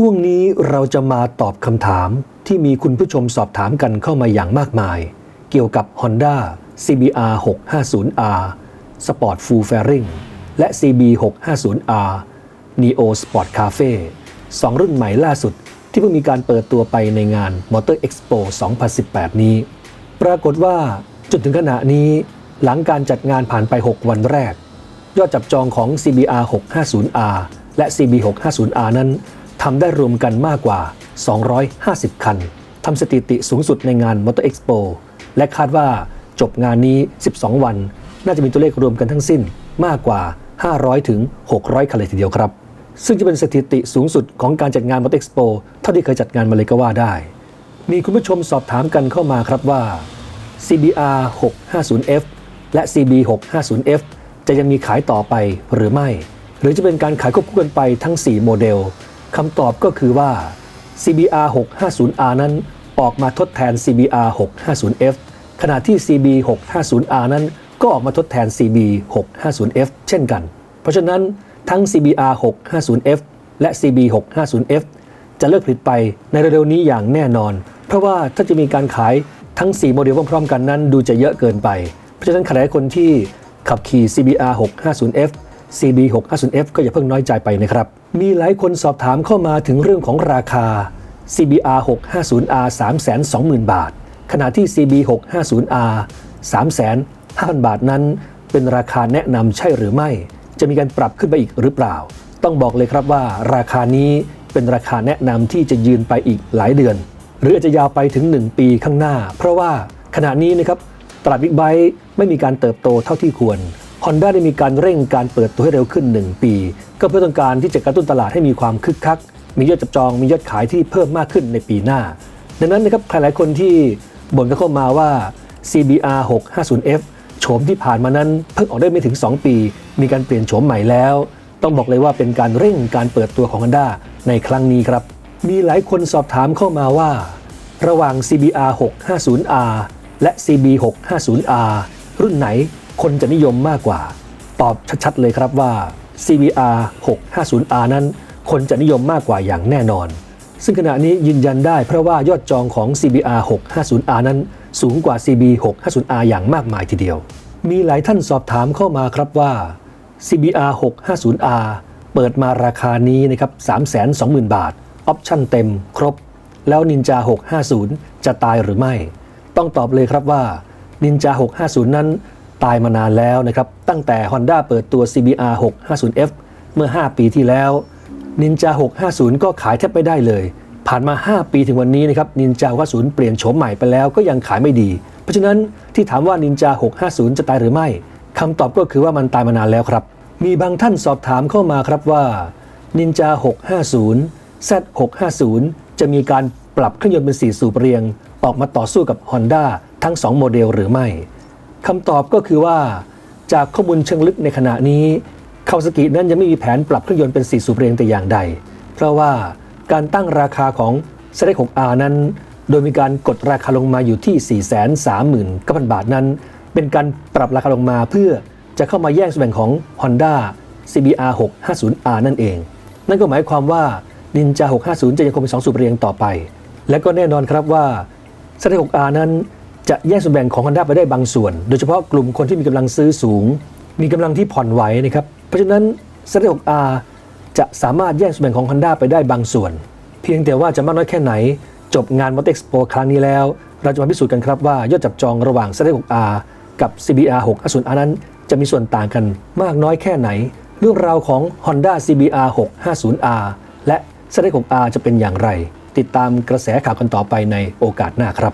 ช่วงนี้เราจะมาตอบคำถามที่มีคุณผู้ชมสอบถามกันเข้ามาอย่างมากมาย เกี่ยวกับ Honda CBR 650R Sport Full Fairing และ CB 650R Neo Sport Cafe สองรุ่นใหม่ล่าสุดที่เพิ่งมีการเปิดตัวไปในงาน Motor Expo 2018 นี้ ปรากฏว่าจนถึงขณะนี้หลังการจัดงานผ่านไป 6 วันแรก ยอดจับจองของ CBR 650R และ CB 650R นั้น ทำได้รวมกันมากกว่า 250 คันทำสถิติสูงสุดในงาน Motor Expo และคาดว่าจบงานนี้ 12 วัน น่าจะมีตัวเลขรวมกันทั้งสิ้นมากกว่า 500 ถึง 600 คันเลยทีเดียวครับ ซึ่งจะเป็นสถิติสูงสุดของการจัดงาน Motor Expo เท่าที่เคยจัดงานมาเลยก็ว่าได้ มีคุณผู้ชมสอบถามกันเข้ามาครับว่า CBR 650F และ CB 650F จะยังมีขายต่อไปหรือไม่ หรือจะเป็นการขายควบคู่กันไปทั้ง 4 โมเดล คำตอบก็คือว่า CBR 650R นั้นออกมาทดแทน CBR 650F ขณะที่ CB 650R นั้นก็ออกมาทดแทน CB 650F เช่นกัน เพราะฉะนั้นทั้ง CBR 650F และ CB 650F จะเลิกผลิตไปในเร็วๆนี้อย่างแน่นอน เพราะว่าถ้าจะมีการขายทั้ง 4 โมเดลพร้อมๆ กันนั้นดูจะเยอะเกินไป เพราะฉะนั้นใครคนที่ขับขี่ CBR 650F CB 650F ก็อย่าเพิ่งน้อยใจไปนะครับ มีหลายคนสอบถามเข้ามาถึงเรื่องของราคา CBR 650R 320,000 บาท ขณะที่ CB 650R 3,500,000 บาทนั้น เป็นราคาแนะนำใช่หรือไม่ จะมีการปรับขึ้นไปอีกหรือเปล่า ต้องบอกเลยครับว่าราคานี้เป็นราคาแนะนำที่จะยืนไปอีกหลายเดือน หรืออาจจะยาวไปถึง 1 ปีข้างหน้า เพราะว่าขณะนี้นะครับตลาดบิ๊กไบค์ไม่มีการเติบโตเท่าที่ควร Honda ได้มีการเร่งการเปิดตัวให้เร็วขึ้น 1 ปี ก็เพื่อต้องการที่จะกระตุ้นตลาดให้มีความคึกคัก มียอดจับจองมียอดขายที่เพิ่มมากขึ้นในปีหน้า ดังนั้นนะครับใครหลายคนที่บ่นกันเข้ามาว่า CBR 650F โฉมที่ผ่านมานั้นเพิ่งออกได้ไม่ถึง 2 ปี มีการเปลี่ยนโฉมใหม่แล้ว ต้องบอกเลยว่าเป็นการเร่งการเปิดตัวของ Honda ในครั้งนี้ครับ มีหลายคนสอบถามเข้ามาว่า ระหว่าง CBR 650R และ CB 650R รุ่นไหน คนจะนิยมมากกว่า ตอบชัดๆเลยครับว่า CBR 650R นั้น คนจะนิยมมากกว่าอย่างแน่นอน ซึ่งขณะนี้ยืนยันได้เพราะว่ายอดจองของ CBR 650R นั้น สูงกว่า CB 650R อย่างมากมายทีเดียว มีหลายท่านสอบถามเข้ามาครับว่า CBR 650R เปิดมาราคานี้นะครับ 320,000 บาท ออปชั่นเต็มครบ แล้ว Ninja 650 จะตายหรือไม่ ต้องตอบเลยครับว่า Ninja 650 นั้น ตายมานานแล้วนะครับ ตั้งแต่ Honda เปิดตัว CBR 650F เมื่อ 5 ปีที่แล้ว Ninja 650 ก็ขายแทบไม่ได้เลย ผ่านมา 5 ปีถึงวันนี้นะครับ Ninja 650 เปลี่ยนโฉมใหม่ไปแล้วก็ยังขายไม่ดี เพราะฉะนั้นที่ถามว่า Ninja 650 จะตายหรือไม่คำตอบก็คือว่ามันตายมานานแล้วครับ มีบางท่านสอบถามเข้ามาครับว่า Ninja 650 Z 650จะมีการปรับเครื่องยนต์เป็น4สูบเรียง ออกมาต่อสู้กับ Honda ทั้ง 2 โมเดลหรือไม่ คำตอบก็คือว่าจากข้อมูลเชิงลึกในขณะนี้คาวาซากินั้นยังไม่มีแผนปรับเครื่องยนต์เป็น4สูบเรียงแต่อย่างใด เพราะว่าการตั้งราคาของ z 6 r นั้น โดยมีการกดราคาลงมาอยู่ที่ 439,000 บาทนั้น เป็นการปรับราคาลงมาเพื่อจะเข้ามาแย่งส่วนแบ่งของ Honda CBR 650R นั่นเอง นั่นก็หมายความว่า Ninja 650 จะยังคงเป็น2สูบเรียงต่อไป และก็แน่นอนครับว่า z 6 r นั้น จะแย่งส่วนแบ่งของ Honda ไปได้บางส่วน โดยเฉพาะกลุ่มคนที่มีกำลังซื้อสูง มีกำลังที่ผ่อนไหวนะครับ เพราะฉะนั้น z 6 r จะสามารถแย่งส่วนแบ่งของ Honda ไปได้บางส่วน เพียงแต่ว่าจะมากน้อยแค่ไหน จบงาน Motor Expo ครั้งนี้แล้ว เราจะมาพิสูจน์กันครับว่ายอดจับจองระหว่าง z 6 r กับ CBR 650R นั้น จะมีส่วนต่างกันมากน้อยแค่ไหน เรื่องราวของ Honda CBR 650R และ z 6 r จะเป็นอย่างไร ติดตามกระแสข่าวกันต่อไปในโอกาสหน้าครับ